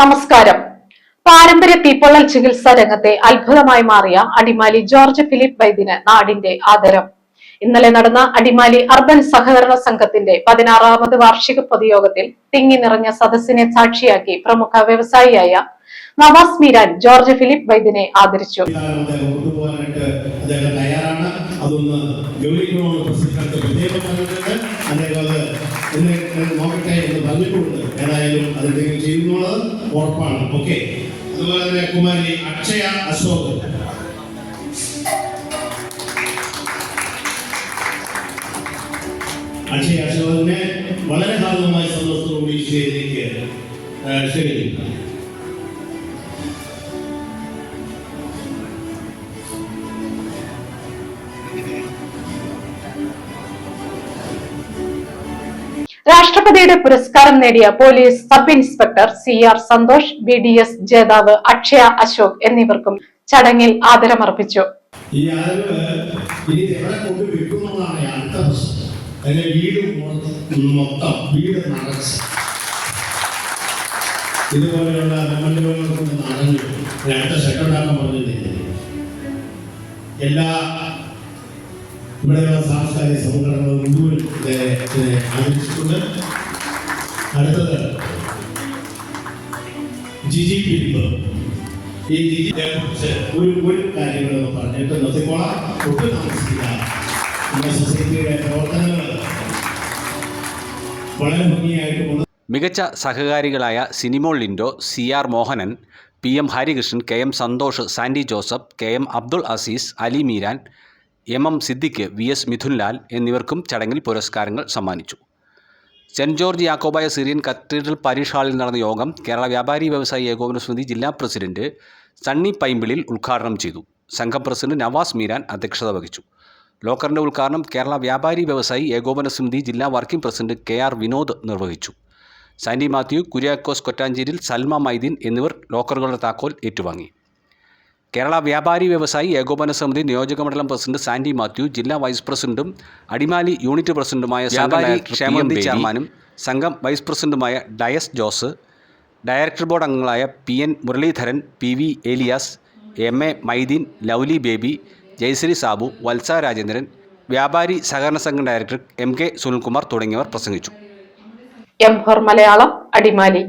നമസ്കാരം. പാരമ്പര്യ തീപ്പൊള്ളൽ ചികിത്സാ രംഗത്തെ അത്ഭുതമായി മാറിയ അടിമാലി ജോർജ് ഫിലിപ്പ് വൈദ്യന് നാടിന്റെ ആദരം. ഇന്നലെ നടന്ന അടിമാലി അർബൻ സഹകരണ സംഘത്തിന്റെ പതിനാറാമത് വാർഷിക പൊതുയോഗത്തിൽ തിങ്ങി നിറഞ്ഞ സദസ്സിനെ സാക്ഷിയാക്കി പ്രമുഖ വ്യവസായിയായ നവാസ് മീരാൻ ജോർജ് ഫിലിപ്പ് വൈദ്യനെ ആദരിച്ചു. അദ്ദേഹം തയ്യാറാണ്. അതൊന്ന് പ്രത്യേകം അദ്ദേഹം അത് എന്ന് നോക്കട്ടെ എന്ന് പറഞ്ഞിട്ടുണ്ട് ഏതായാലും അത് എന്തെങ്കിലും ചെയ്യുന്നുള്ളത് ഉറപ്പാണ്. ഓക്കെ അതുപോലെ തന്നെ കുമാരി അക്ഷയ അശോക്. അക്ഷയ അശോകനെ വളരെ ഹാർദമായ സന്തോഷത്തോടുകൂടി ഏഹ്, ക്ഷണിക്കുന്നു. രാഷ്ട്രപതിയുടെ പുരസ്കാരം നേടിയ police sub inspector C R Santhosh B D S ജേതാവ് അക്ഷയ അശോക് എന്നിവർക്കും ചടങ്ങിൽ ആദരമർപ്പിച്ചു. ഈ അടുത്ത വീട് ഇതുപോലെയുള്ള മണ്ഡലങ്ങൾ കൊണ്ട് എല്ലാ ഇവിടെയുള്ള സാംസ്കാരിക സംഘടനകൾ മുഴുവൻ ആദരിച്ചിട്ടുണ്ട്. അടുത്തത് ജിജി ഫിലിപ്പ്. ഈ ജിജിയെ കുറിച്ച് ഒരു ഒരു കാര്യങ്ങൾ പറഞ്ഞിട്ട് നിർത്തിക്കോളാം. ഒട്ടും താമസിക്കില്ല. നമ്മുടെ സൊസൈറ്റിയുടെ പ്രവർത്തനങ്ങൾ വളരെ ഭംഗിയായിട്ട് കൊണ്ട് മികച്ച സഹകാരികളായ Sinimol Lindo C R Mohanan P M Harikrishnan K M Santhosh Sandy Joseph K M Abdul Azeez Ali Meeran M M Siddique V S Mithunlal എന്നിവർക്കും ചടങ്ങിൽ പുരസ്കാരങ്ങൾ സമ്മാനിച്ചു. Saint George Yakobaya Syrian cathedral parish ഹാളിൽ നടന്ന യോഗം കേരള വ്യാപാരി വ്യവസായി ഏകോപന സമിതി ജില്ലാ പ്രസിഡന്റ് സണ്ണി പൈമ്പിളിൽ ഉദ്ഘാടനം ചെയ്തു. സംഘം പ്രസിഡന്റ് നവാസ് മീരാൻ അധ്യക്ഷത വഹിച്ചു. ലോക്കറിന്റെ ഉദ്ഘാടനം കേരള വ്യാപാരി വ്യവസായി ഏകോപന സമിതി ജില്ലാ working president K R Vinod നിർവഹിച്ചു. സാൻഡി മാത്യു കുര്യാക്കോസ് കൊറ്റാഞ്ചേരിൽ സൽമ മൈദീൻ എന്നിവർ ലോക്കറുകളുടെ താക്കോൽ ഏറ്റുവാങ്ങി. കേരള വ്യാപാരി വ്യവസായി ഏകോപന സമിതി നിയോജകമണ്ഡലം പ്രസിഡന്റ് സാൻഡി മാത്യു ജില്ലാ വൈസ് പ്രസിഡന്റും അടിമാലി യൂണിറ്റ് പ്രസിഡന്റുമായ വ്യാപാരി ക്ഷേമനിധി ചെയർമാനും സംഘം വൈസ് പ്രസിഡന്റുമായ ഡയസ് ജോസ് ഡയറക്ടർ ബോർഡ് അംഗങ്ങളായ P N Muraleedharan P V Elias M A Maideen Lovely Baby Jayasree Sabu Valsa Rajendran വ്യാപാരി സഹകരണ സംഘം ഡയറക്ടർ എം കെ സുനിൽകുമാർ തുടങ്ങിയവർ പ്രസംഗിച്ചു. M four Malayalam Adimali.